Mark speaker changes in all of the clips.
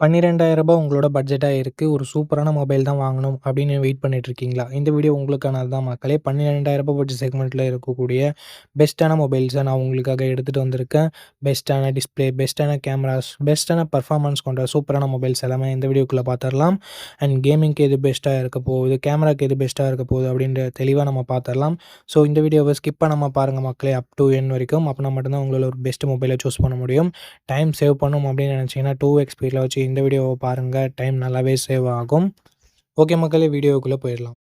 Speaker 1: ரூ. உங்களோட பட்ஜெட்டாக இருக்குது ஒரு சூப்பரான மொபைல் தான் வாங்கணும் அப்படின்னு வெயிட் பண்ணிட்டு இருக்கீங்களா? இந்த வீடியோ உங்களுக்கானது தான் மக்களே. பன்னிரெண்டாயிரம் ரூபாய் பட்ஜெட் செக்மெண்ட்டில் இருக்கக்கூடிய பெஸ்ட்டான மொபைல்ஸை நான் உங்களுக்காக எடுத்துகிட்டு வந்திருக்கேன். பெஸ்ட்டான டிஸ்பிளே பெஸ்ட்டான கேமராஸ், பெஸ்ட்டான பர்ஃபார்மன்ஸ் கொண்ட சூப்பரான மொபைல்ஸ் எல்லாமே இந்த வீடியோக்குள்ளே பார்த்துடலாம் அண்ட் கேமிங்க்கு எது பெஸ்ட்டாக இருக்க போகுது, கேமராக்கு எது பெஸ்ட்டாக இருக்க போகுது அப்படின்ற தெளிவாக நம்ம பார்த்துடலாம் ஸோ இந்த வீடியோவை ஸ்கிப் பண்ணாமல் பாருங்க மக்களே அப் டூ என் வரைக்கும். அப்படின்னா மட்டும்தான் உங்களால் ஒரு பெஸ்ட் மொபைலை சூஸ் பண்ண முடியும். டைம் சேவ் பண்ணும் அப்படின்னு நினைச்சீங்கன்னா டூ எக்ஸ்பீரியில் வச்சு இந்த வீடியோவை பாருங்கள் டைம் நல்லாவே சேவ் ஆகும். ஓகே மக்களே வீடியோக்குள்ளே போயிடலாம்.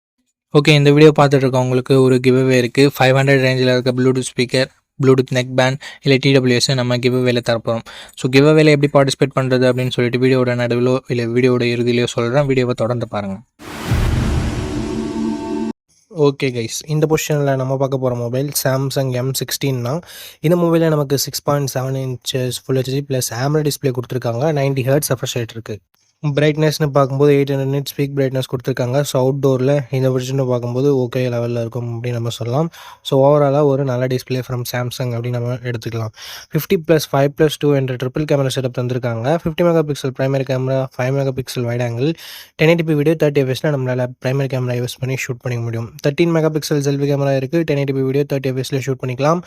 Speaker 1: ஓகே இந்த வீடியோ பார்த்துட்டு இருக்கவங்களுக்கு ஒரு கிவ்அவே இருக்கு. 500 ரேஞ்சில இருக்க Bluetooth speaker, Bluetooth neck band இல்லை டிடபிள்யூஎஸ் நம்ம கிவ்அவேல தரப்போறோம். ஸோ கிவ்அவேல எப்படி பார்ட்டிசிபேட் பண்ணுறது அப்படின்னு சொல்லிட்டு வீடியோட நடுவிலோ இல்லை வீடியோட இறுதியிலையோ சொல்கிறேன் வீடியோவை தொடர்ந்து பாருங்கள் ஓகே கைஸ் இந்த பொசிஷனில் நம்ம பார்க்க போற மொபைல் சாம்சங் எம் சிக்ஸ்டீன்னா இந்த மொபைலில் நமக்கு 6.7 inches full HD plus AMOLED display குடுத்துருக்காங்க. 90 ஹெர்ட்ஸ் ரெஃப்ரெஷ் ரேட் இருக்குது பிரைட்னஸ்னு பார்க்கும்போது 800 நிட்ஸ் ஸ்பீக் பிரைட்னஸ் கொடுத்துருக்காங்க ஸோ அவுட்டோரில் இந்த வெர்ஷன் பார்க்கும்போது ஓகே லெவலில் இருக்கும் அப்படின்னு நம்ம சொல்லலாம். ஸோ ஓவராலாக ஒரு நல்ல டிஸ்ப்ளே ஃப்ரம் சாம்சங் அப்படின்னு நம்ம எடுத்துக்கலாம். 50+5+2 என்ற ட்ரிபிள் கேமரா செட்டப் தந்திருக்காங்க. 50 mega pixel primary camera, five mega pixel wide angle, 1080p video 30 எஃப்எஸ்ல நம்மளால் ப்ரைமரி கேமரா யூஸ் பண்ணி ஷூட் பண்ணிக்க முடியும். 13 மெகா பிக்சல் செல்வி கேமரா இருக்குது டென் எயிட்டி வீடியோ தேர்ட்டி எஃப்எஸில் ஷூட் பண்ணிக்கலாம்.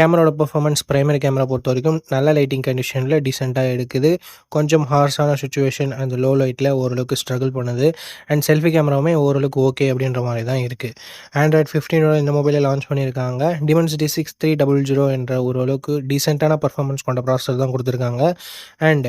Speaker 1: கேமராவோட பர்ஃபார்மன்ஸ் ப்ரைமரி கேமரா பொறுத்த வரைக்கும் நல்ல லைட்டிங் கண்டிஷனில் டீசெண்டாக எடுக்குது. கொஞ்சம் ஹார்ஷான அந்த லோ லைட்டில் ஓரளவுக்கு ஸ்ட்ரகிள் பண்ணுது. அண்ட் செல்ஃபி கேமராவுமே ஓரளவுக்கு ஓகே அப்படின்ற மாதிரி தான் இருக்குது ஆண்ட்ராய்ட் ஃபிஃப்டீனோட இந்த மொபைலை லான்ச் பண்ணியிருக்காங்க. Dimensity six three double zero என்ற ஓரளவுக்கு டீசென்ட்டான பர்ஃபார்மன்ஸ் கொண்ட ப்ராசஸர் தான் கொடுத்துருக்காங்க அண்ட்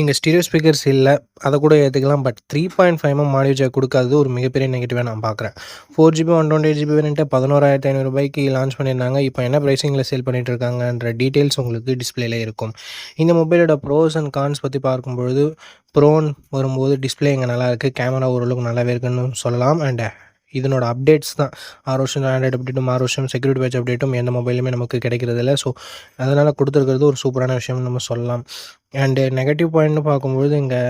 Speaker 1: இங்கே ஸ்டீரியோ ஸ்பீக்கர்ஸ் இல்லை அதை கூட ஏற்றுக்கலாம் but three point five M audio jack கொடுக்காது ஒரு மிகப்பெரிய நெகட்டிவாக நான் பார்க்குறேன். 4GB 128GB வேரியண்ட்ட ரூ. 11,500க்கு லான்ச் பண்ணியிருந்தாங்க. இப்போ என்ன ப்ரைஸிங்கில் சேல் பண்ணிட்டு இருக்காங்கன்ற டீட்டெயில்ஸ் உங்களுக்கு டிஸ்பிளேல இருக்கும். இந்த மொபைலோட ப்ரோஸ் அண்ட் கான்ஸ் பற்றி பார்க்கும்பொழுது ப்ரோன் வரும்போது டிஸ்பிளே இங்கே நல்லாயிருக்கு கேமரா ஓரளவுக்கு நல்லாவே இருக்குன்னு சொல்லலாம். அண்ட் இதனோட அப்டேட்ஸ் தான் ஆறு வருஷம் ஆண்ட்ராய்டு அப்டேட்டும், ஆறு வருஷம் செக்யூரிட்டி பேட்ச் அப்டேட்டும் எந்த மொபைலுமே நமக்கு கிடைக்கிறது இல்லை ஸோ அதனால் கொடுத்துருக்கிறது ஒரு சூப்பரான விஷயம்னு நம்ம சொல்லலாம். அண்டு நெகட்டிவ் பாயிண்ட்னு பார்க்கும்பொழுது இங்கே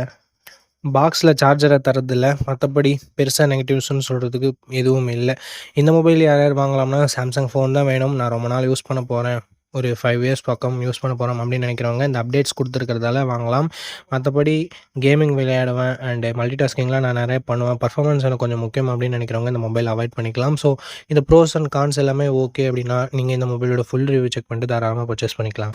Speaker 1: பாக்ஸில் சார்ஜரை தரதில்ல. மற்றபடி பெருசாக நெகட்டிவ்ஸ்னு சொல்கிறதுக்கு எதுவும் இல்லை இந்த மொபைல் யார் யார் வாங்கலாம்னா சாம்சங் ஃபோன் தான் வேணும். நான் ரொம்ப நாள் யூஸ் பண்ண போகிறேன் ஒரு ஃபைவ் இயர்ஸ் பக்கம் யூஸ் பண்ண போகிறோம் அப்படின்னு நினைக்கிறவங்க இந்த அப்டேட்ஸ் கொடுத்துருக்கிறதால வாங்கலாம். மற்றபடி கேமிங் விளையாடுவேன் அண்டு மல்டி டாஸ்கிங்லாம் நான் நிறைய பண்ணுவேன். பர்ஃபார்மன்ஸ் எனக்கு கொஞ்சம் முக்கியம் அப்படின்னு நினைக்கிறவங்க இந்த மொபைல் அவாய்ட் பண்ணிக்கலாம். ஸோ இந்த ப்ரோஸ் அண்ட் கான்ஸ் எல்லாமே ஓகே அப்படின்னா நீங்கள் இந்த மொபைலோட ஃபுல் ரிவ்யூ செக் பண்ணிட்டு தாராளமாக பர்ச்சேஸ் பண்ணிக்கலாம்.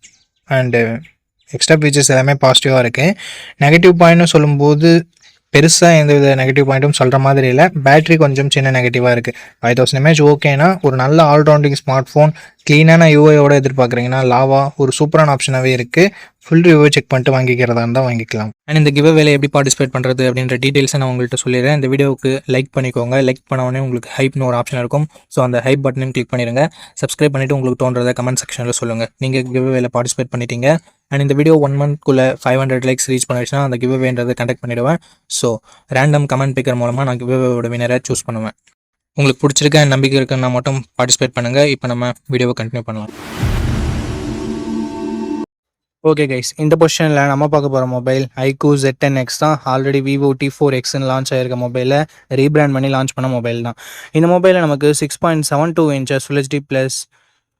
Speaker 1: and extra features எல்லாமே பாசிட்டிவாக இருக்குது நெகட்டிவ் பாயிண்ட்னு சொல்லும்போது பெருசாக எந்த வித நெகட்டிவ் பாயிண்ட்டும் சொல்கிற மாதிரி இல்லை. பேட்டரி கொஞ்சம் சின்ன நெகட்டிவாக இருக்குது ஃபைவ் தௌசண்ட் எம்ஏஹெச் ஓகேனா ஒரு நல்ல ஆல்ரவுண்டிங் ஸ்மார்ட் ஃபோன் க்ளீனான யூஐயோட எதிர்பார்க்குறீங்கன்னா லாவா ஒரு சூப்பரான ஆப்ஷனாகவே இருக்குது ஃபுல் ரிவ்யூ செக் பண்ணிட்டு வாங்கிக்கிறதா இருந்தால் வாங்கிக்கலாம். அண்ட் இந்த கிவ் வேலை எப்படி பார்ட்டிசிபேட் பண்ணுறது அப்படின்ற டீட்டெயில்ஸை நான் உங்கள்கிட்ட சொல்லிடுறேன். இந்த வீடியோவுக்கு லைக் பண்ணிக்கோங்க. லைக் பண்ணவொன்னே உங்களுக்கு ஹைப்னு ஒரு ஆப்ஷன் இருக்கும். ஸோ அந்த ஹைப் பட்டனையும் கிளிக் பண்ணிடுங்க. சப்ஸ்கிரைப் பண்ணிவிட்டு உங்களுக்கு தோன்றதை கமெண்ட் செக்ஷனில் சொல்லுங்கள் நீங்கள் கிவ் வேலை பார்ட்டிசிபேட் பண்ணிட்டீங்க. அண்ட் இந்த வீடியோ ஒன் மந்த்க்குள்ளே ஃபைவ் ஹண்ட்ரட் லைக்ஸ் ரீச் பண்ணிடுச்சுன்னா அந்த கிவ்வேன்றதை கண்டக்ட் பண்ணிவிடுவேன் ஸோ ரேண்டம் கமெண்ட் பிக்கர் மூலமாக நான் கிவ்வேவோட வினரை சூஸ் பண்ணுவேன். உங்களுக்கு பிடிச்சிருக்க நம்பிக்கை இருக்குன்னா மட்டும் பார்ட்டிசிபேட் பண்ணுங்கள் இப்போ நம்ம வீடியோவை கண்டினியூ பண்ணலாம். ஓகே கைஸ் இந்த பொசிஷனில் நம்ம பார்க்க போகிற mobile iQOO Z ten X தான். ஆல்ரெடி விவோ டி ஃபோர் எக்ஸ்னு லான்ச் ஆயிருக்க மொபைலை ரீபிராண்ட் பண்ணி லான்ச் பண்ண மொபைல் தான். இந்த மொபைலில் நமக்கு six point seven two inches full HD plus